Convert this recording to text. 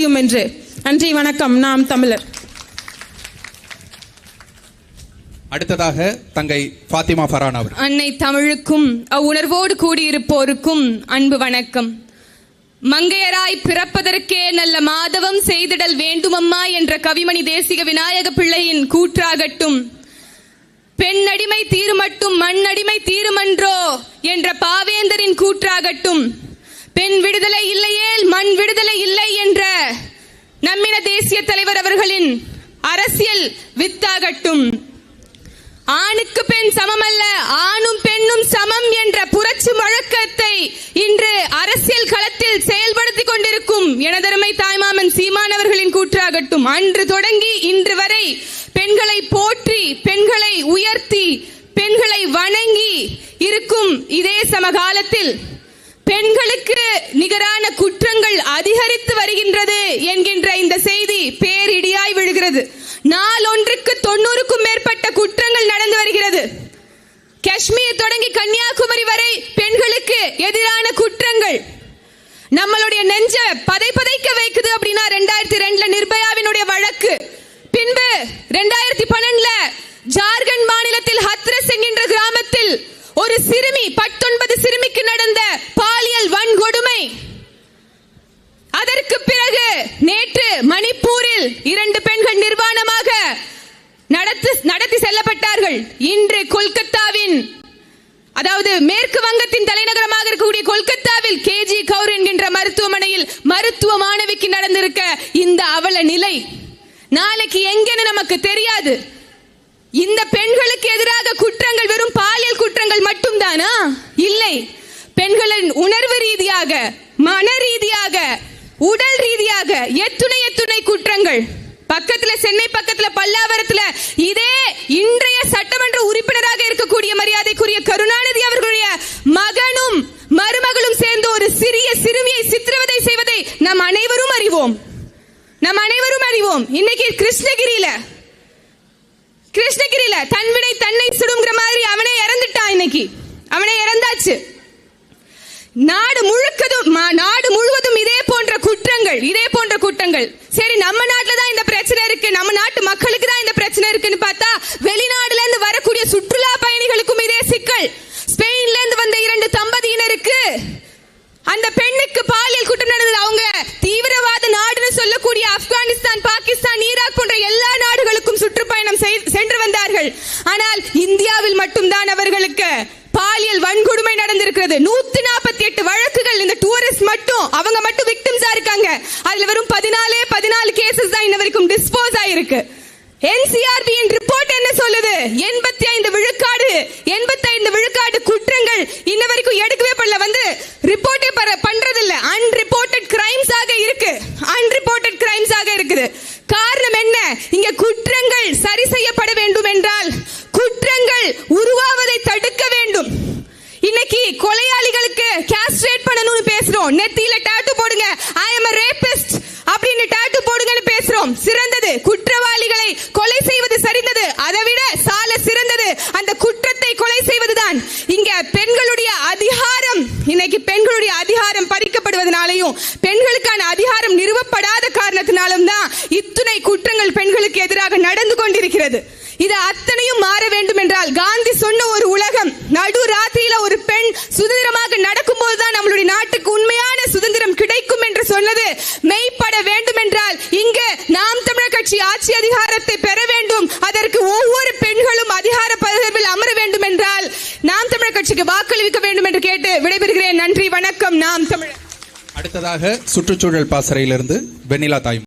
முடியும் என்று. நன்றி வணக்கம். நாம் தமிழர். அடுத்ததாக தங்கை ஃபாத்திமா ஃபரான் அவர் அன்னை தமிழுக்கும் அவ்வுணர்வோடு கூடியிருப்போருக்கும் அன்பு வணக்கம். மங்கையராய் பிறப்பதற்கே நல்ல மாதவம் செய்திடல் வேண்டுமம்மா என்ற கவிமணி தேசிக விநாயக பிள்ளையின் கூற்றாகட்டும். பெண்ணடிமை தீருமட்டும் மண்ணடிமை தீருமன்றோ என்ற பாவேந்தரின் கூற்றாகட்டும். பெண் விடுதலை இல்லையேல் மண் விடுதலை இல்லை என்ற நம்மின தேசிய தலைவர் அவர்களின் அரசியல் வித்தாகட்டும். ஆணுக்கு பெண் சமமல்ல ஆணும் பெண்ணும் சமம் என்ற புரட்சி முழக்கத்தை இன்று அரசியல் களத்தில் செயல்படுத்திக் கொண்டிருக்கும் எனதருமை தாய்மாமன் சீமானவர்களின் கூற்றாகட்டும். அன்று தொடங்கி இன்று வரை பெண்களை போற்றி பெண்களை உயர்த்தி பெண்களை வணங்கி இருக்கும் இதே சமகாலத்தில் பெண்களுக்கு நிகரான குற்றங்கள் அதிகரித்து வருகின்றது என்கின்ற இந்த செய்தி பேரிடியாய் விழுகிறது. நாளொன்றுக்கு தொண்ணூறுக்கும் மேற்பட்ட குற்றங்கள் நடந்து வருகிறது. காஷ்மீர் தொடங்கி கன்னியாகுமரி வரை பெண்களுக்கு எதிரான குற்றங்கள். நம்மளுடைய நெஞ்ச பதை பதைக்க வைக்குது அப்படின்னா ரெண்டாயிரத்தி ரெண்டுல நிர்பயாவினுடைய வழக்கு. பின்பு ரெண்டாயிரத்தி பன்னெண்டுல ஜார்க்கண்ட் மாநிலத்தில் ஹத்ரஸ் என்கின்ற கிராமத்தில் ஒரு சிறுமி பத்தொன்பது சிறுமிக்கு நடந்த பாலியல் வன்கொடுமை அதற்கு பிறகு நேற்று மணிப்பூரில் இரண்டு பெண்கள் நிர்வாணமாக நடத்து நடத்தி செல்லப்பட்டார்கள். இன்று கொல்கத்தாவின் அதாவது மேற்கு வங்கத்தின் தலைநகரமாக இருக்கக்கூடிய கொல்கத்தாவில் கேஜி கவுர் என்கின்ற மருத்துவமனையில் மருத்துவ மாணவிக்கு நடந்திருக்க இந்த அவல நிலை நாளைக்கு எங்கன்னு நமக்கு தெரியாது. இந்த பெண்களுக்கு எதிராக குற்றங்கள் வெறும் பாலியல் குற்றங்கள் மட்டும்தானா? இல்லை. பெண்களின் உணர்வு ரீதியாக மன ரீதியாக உடல் ரீதியாக எத்துணை எத்துணை குற்றங்கள். பக்கத்துல சென்னை பக்கத்துல பல்லாவரத்துல இதே இன்றைய சட்டமன்ற உறுப்பினராக இருக்கக்கூடிய மரியாதைக்குரிய கருணாநிதி அவர்களுடைய மகனும் மருமகளும் சேர்ந்து ஒரு சிறிய சிறுமியை சித்திரவதை செய்வதை நாம் அனைவரும் அறிவோம். நாம் அனைவரும் அறிவோம். இன்னைக்கு கிருஷ்ணகிரியில கிருஷ்ணகிரியில தன்வினை தன்னை சுடுங்கிற மாதிரி அவனே இறந்துட்டான் இன்னைக்கு. அவனே இறந்தாச்சு. நாடு முழுக்கதும் நாடு முழுவதும் குற்றங்கள் இதே போன்ற குற்றங்கள். சரி நம்ம நாட்டுல தான் இந்த பிரச்சனை இருக்கு. நம்ம நாட்டு மக்களுக்கு தான் இந்த பிரச்சனை இருக்குன்னு பார்த்தா வெளிநாடுல இருந்து வரக்கூடிய சுற்றுலா பயணிகளுக்கும் இதே சிக்கல். ஸ்பெயின்ல இருந்து வந்த இரண்டு தம்பதியினருக்கு அந்த பெண்ணுக்கு பாலியல் குற்றம் நடந்தது. அவங்க தீவிரவாத நாடுன்னு சொல்லக்கூடிய ஆப்கானிஸ்தான் பாகிஸ்தான் ஈராக் போன்ற எல்லா நாடுகளுக்கும் சுற்றுப்பயணம் சென்று வந்தார்கள். ஆனால் இந்தியாவில் மட்டும்தான் அவர்களுக்கு பாலியல் வன்கொடுமை நடந்திருக்கிறது. நூத்தி நாற்பத்தி எட்டு வழக்குகள் இந்த டூரிஸ்ட் மட்டும் அவங்க மட்டும் அதுல வெறும் பதினாலே பதினாலு கேசஸ் தான் இன்ன வரைக்கும் டிஸ்போஸ் ஆயிருக்கு. என்சிஆர்பியின் ரிப்போர்ட் என்ன சொல்லுது? எண்பத்தி ஐந்து விழுக்காடு எண்பத்தி ஐந்து விழுக்காடு குற்றங்கள் இன்ன வரைக்கும் எடுக்கவே பண்ணல வந்து ரிப்போர்ட்டே பண்றது இல்ல அன்ரிப்போர்ட்டட் கிரைம்ஸ் ஆக இருக்கு. அன்ரிப்போர்ட்டட் கிரைம்ஸ் ஆக இருக்குது. காரணம் என்ன? இங்க குற்றங்கள் சரி செய்யப்பட வேண்டும் என்றால் குற்றங்கள் உருவாவதை தடுக்க வேண்டும். இன்னைக்கு கொலையாளிகளுக்கு கேஸ்ட்ரேட் பண்ணணும்னு பேசுறோம். நெத்தியில டாட்டு போடுங்க. ஐ எம் a rapist அப்படின்னு டாட்டு போடுங்கன்னு பேசுறோம் சிறந்தது. குற்றவாளிகளை கொலை செய்வது சரிந்தது. அதை விட சால சிறந்தது. அந்த குற்றத்தை கொலை செய்வதுதான். இங்க பெண்களுடைய அதிகாரம் இன்னைக்கு பெண்களுடைய அதிகாரம் பறிக்கப்படுவதனாலையும் பெண்களுக்கான அதிகாரம் நிறுவப்படாத காரணத்தினாலும் தான் இத்துணை குற்றங்கள் பெண்களுக்கு எதிராக நடந்து கொண்டிருக்கிறது. இது அத்தனையும் மாற வேண்டும் என்றால் காந்தி சொன்ன ஒரு உலகம் நடு ராத்திரியில ஒரு பெண் சுதந்திரமாக நடக்கும் தான் நம்மளுடைய நாட்டுக்கு உண்மையான சுதந்திரம் கிடைக்கும் என்று சொன்னது மெய்ப்பட வேண்டும் என்றால் இங்கு நாம் தமிழர் கட்சி ஆட்சி அதிகாரத்தை பெற வேண்டும். அதற்கு ஒவ்வொரு பெண்களும் அதிகார பதவியில் அமர வேண்டும் என்றால் நாம் தமிழர் கட்சிக்கு வாக்களிக்க வேண்டும் என்று கேட்டு விடைபெறுகிறேன். நன்றி வணக்கம். நாம் தமிழர் அடுத்ததாக சுற்றுச்சூழல் பாசறையிலிருந்து வெண்ணிலா தாய்